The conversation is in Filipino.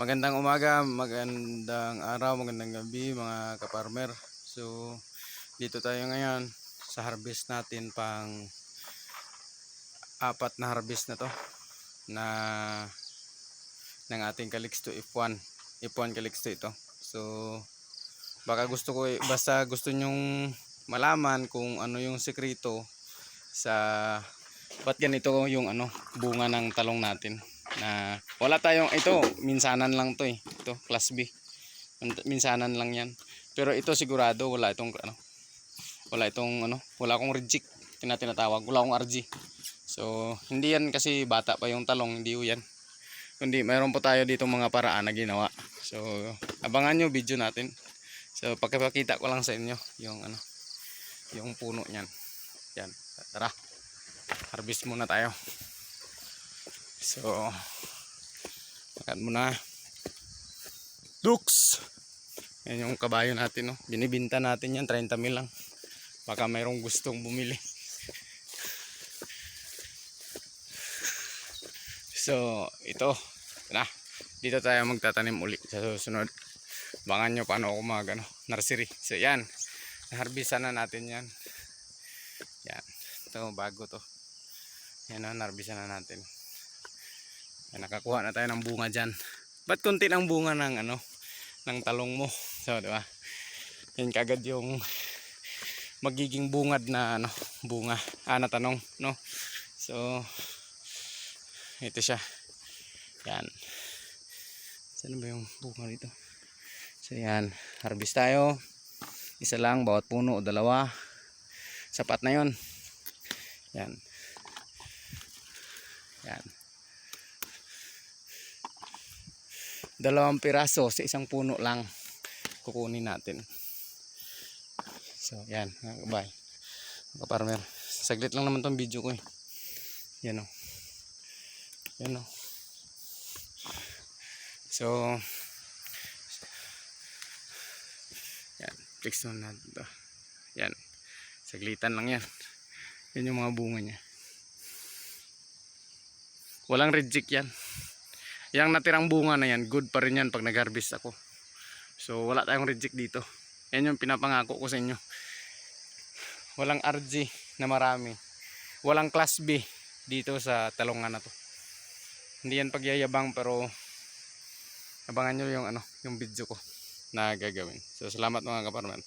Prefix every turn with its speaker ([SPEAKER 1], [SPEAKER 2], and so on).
[SPEAKER 1] Magandang umaga, magandang araw, magandang gabi mga kaparmer. So, dito tayo ngayon sa harvest natin pang apat na harvest na to na ng ating Calixto F1. F1 Calixto ito. So, baka gusto ko, basta gusto nyong malaman kung ano yung sekreto sa ba't ganito yung ano bunga ng talong natin na wala tayong ito minsanan lang to eh. Ito class B. Min- minsanan lang yan. Pero ito sigurado wala itong ano wala itong ano wala akong reject tina tinatawag. Wala akong RG so hindi yan kasi bata pa yung talong hindi yan. Kundi mayroon po tayo dito mga paraan na ginawa. So abangan nyo video natin. So pagkapakita ko lang sa inyo yung ano yung puno niyan. Yan. Tara. Harvest muna tayo so makan muna. Dux yan yung kabayo natin no? Binibinta natin yan 30 mil lang. Baka mayroong gustong bumili. So ito. Na dito tayo magtatanim uli sa susunod. Bangan nyo paano ako mag ano, nursery. So yan. Harbisan na natin yan. Yan. Ito bago to. Yan na narbisan na natin yan, nakakuha na tayo ng bunga dyan. Ba't konti ng bunga ng ano ng talong mo? So di ba? Yan kagad yung magiging bungad na ano bunga. Ah na tanong no? So ito siya. Yan. Saan ba yung bunga dito so yan. Harvest tayo. Isa lang bawat puno o dalawa. Sapat na yon yan. Yan dalawang piraso sa isang puno lang kukunin natin. So yan mga mga farmer saglit lang naman tong video ko eh. Yan o. Yan o. So yan fix na natin to. Yan saglitan lang yan. Yan yung mga bunga niya. Walang reject yan yung natirang bunga na yan good pa rin yan pag nag-harvest ako. So wala tayong reject dito. Yan yung pinapangako ko sa inyo. Walang RG na marami. Walang class B dito sa talongan na to. Hindi yan pagyayabang pero abangan nyo yung ano yung video ko na gagawin. So salamat mga kaparman